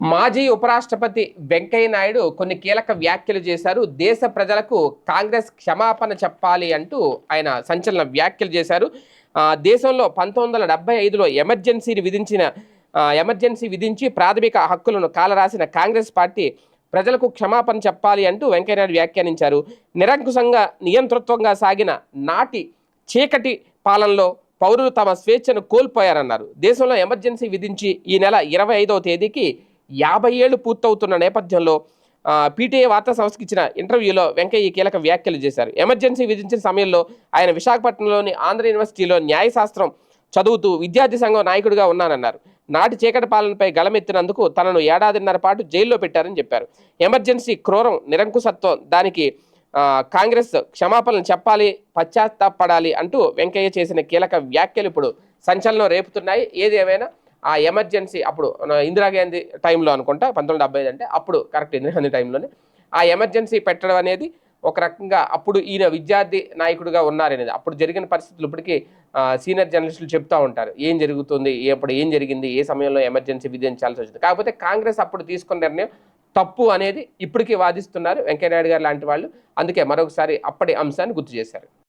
మాజీ ఉపరాష్ట్రపతి వెంకయ్య నాయుడు కొన్ని కీలక వ్యాఖ్యలు చేశారు. దేశ ప్రజలకు కాంగ్రెస్ క్షమాపణ చెప్పాలి అంటూ ఆయన సంచలన వ్యాఖ్యలు చేశారు. దేశంలో పంతొమ్మిది వందల డెబ్బై ఐదులో ఎమర్జెన్సీని విధించిన ఎమర్జెన్సీ విధించి ప్రాథమిక హక్కులను కాలరాసిన కాంగ్రెస్ పార్టీ ప్రజలకు క్షమాపణ చెప్పాలి అంటూ వెంకయ్యనాయుడు వ్యాఖ్యానించారు. నిరంకుశంగా నియంతృత్వంగా సాగిన నాటి చీకటి పాలనలో పౌరులు తమ స్వేచ్ఛను కోల్పోయారన్నారు. దేశంలో ఎమర్జెన్సీ విధించి ఈ నెల ఇరవై ఐదవ తేదీకి యాభై ఏళ్ళు పూర్తవుతున్న నేపథ్యంలో పీటీఏ పీటీఐ వార్తా సంస్థకి ఇచ్చిన ఇంటర్వ్యూలో వెంకయ్య కీలక వ్యాఖ్యలు చేశారు. ఎమర్జెన్సీ విధించిన సమయంలో ఆయన విశాఖపట్నంలోని ఆంధ్ర యూనివర్సిటీలో న్యాయశాస్త్రం చదువుతూ విద్యార్థి సంఘం నాయకుడిగా ఉన్నానన్నారు. నాటి చీకటి పాలనపై గళమెత్తినందుకు తనను ఏడాదిన్నర పాటు జైల్లో పెట్టారని చెప్పారు. ఎమర్జెన్సీ క్రూరం నిరంకుశత్వం దానికి కాంగ్రెస్ క్షమాపణలు చెప్పాలి పశ్చాత్తాపడాలి అంటూ వెంకయ్య చేసిన కీలక వ్యాఖ్యలు ఇప్పుడు సంచలనం రేపుతున్నాయి. ఏది ఏమైనా? ఆ ఎమర్జెన్సీ అప్పుడు ఇందిరాగాంధీ టైంలో అనుకుంటా పంతొమ్మిది డెబ్బై ఐదు అంటే అప్పుడు కరెక్ట్ ఇందిరాగాంధీ టైంలోనే ఆ ఎమర్జెన్సీ పెట్టడం అనేది ఒక రకంగా అప్పుడు ఈయన విద్యార్థి నాయకుడిగా ఉన్నారనేది. అప్పుడు జరిగిన పరిస్థితులు ఇప్పటికీ సీనియర్ జర్నలిస్టులు చెప్తూ ఉంటారు. ఏం జరుగుతుంది ఎప్పుడు ఏం జరిగింది ఏ సమయంలో ఎమర్జెన్సీ విధించాల్సి వచ్చింది. కాకపోతే కాంగ్రెస్ అప్పుడు తీసుకున్న నిర్ణయం తప్పు అనేది ఇప్పటికీ వాదిస్తున్నారు వెంకయ్యనాయుడు గారు లాంటి వాళ్ళు. అందుకే మరొకసారి అప్పటి అంశాన్ని గుర్తు చేశారు.